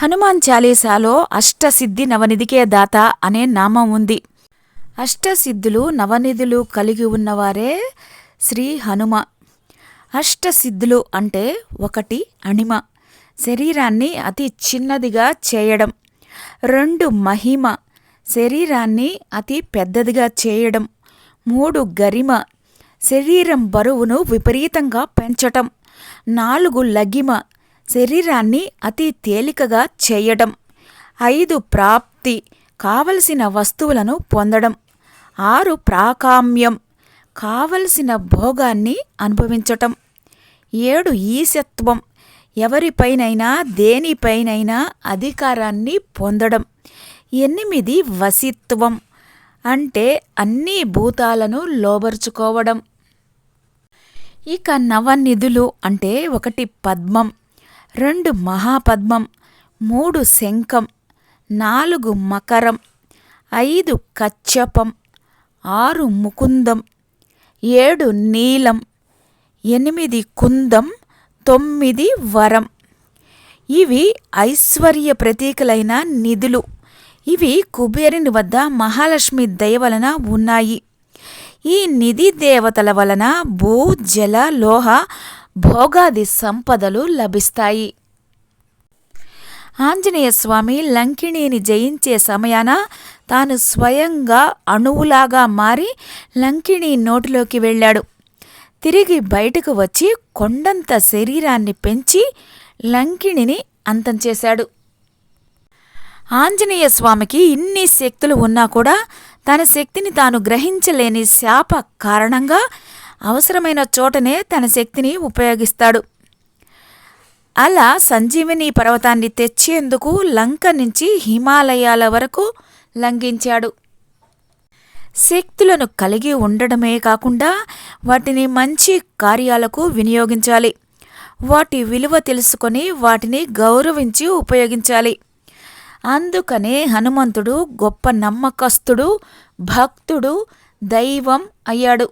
హనుమాన్ చాలీసాలో అష్టసిద్ధి నవనిధికే దాత అనే నామం ఉంది. అష్టసిద్ధులు నవనిధులు కలిగి ఉన్నవారే శ్రీ హనుమ. అష్టసిద్ధులు అంటే ఒకటి అణిమ. శరీరాన్ని అతి చిన్నదిగా చేయడం. రెండు మహిమ. శరీరాన్ని అతి పెద్దదిగా చేయడం. మూడు గరిమ. శరీరం బరువును విపరీతంగా పెంచటం. నాలుగు లగిమ శరీరాన్ని అతి తేలికగా చేయడం. ఐదు ప్రాప్తి కావలసిన వస్తువులను పొందడం. ఆరు ప్రాకామ్యం కావలసిన భోగాన్ని అనుభవించటం. ఏడు ఈశత్వం ఎవరిపైనైనా దేనిపైనైనా అధికారాన్ని పొందడం. ఎనిమిది వసిత్వం అంటే అన్ని భూతాలను లోబరుచుకోవడం. ఇక నవనిధులు అంటే ఒకటి పద్మం. రెండు మహాపద్మం మూడు శంఖం నాలుగు మకరం ఐదు కచ్చపం ఆరు ముకుందం ఏడు నీలం ఎనిమిది కుందం తొమ్మిది వరం. ఇవి ఐశ్వర్య ప్రతీకలైన నిధులు. ఇవి కుబేరుని వద్ద మహాలక్ష్మి దయ వలన ఉన్నాయి. ఈ నిధి దేవతల వలన భూ జల లోహ భోగాది సంపదలు లభిస్తాయి. ఆంజనేయ స్వామి లంకిణిని జయించే సమయాన తాను స్వయంగా అణువులాగా మారి లంకిణి నోటిలోకి వెళ్ళాడు. తిరిగి బయటకు వచ్చి కొండంత శరీరాన్ని పెంచి లంకిణిని అంతం చేశాడు. ఆంజనేయ స్వామికి ఇన్ని శక్తులు ఉన్నా కూడా తన శక్తిని తాను గ్రహించలేని శాప కారణంగా అవసరమైన చోటనే తన శక్తిని ఉపయోగిస్తాడు. అలా సంజీవిని పర్వతాన్ని తెచ్చేందుకు లంక నుంచి హిమాలయాల వరకు లంఘించాడు. శక్తులను కలిగి ఉండడమే కాకుండా వాటిని మంచి కార్యాలకు వినియోగించాలి. వాటి విలువ తెలుసుకొని వాటిని గౌరవించి ఉపయోగించాలి. అందుకనే హనుమంతుడు గొప్ప నమ్మకస్తుడు భక్తుడు దైవం అయ్యాడు.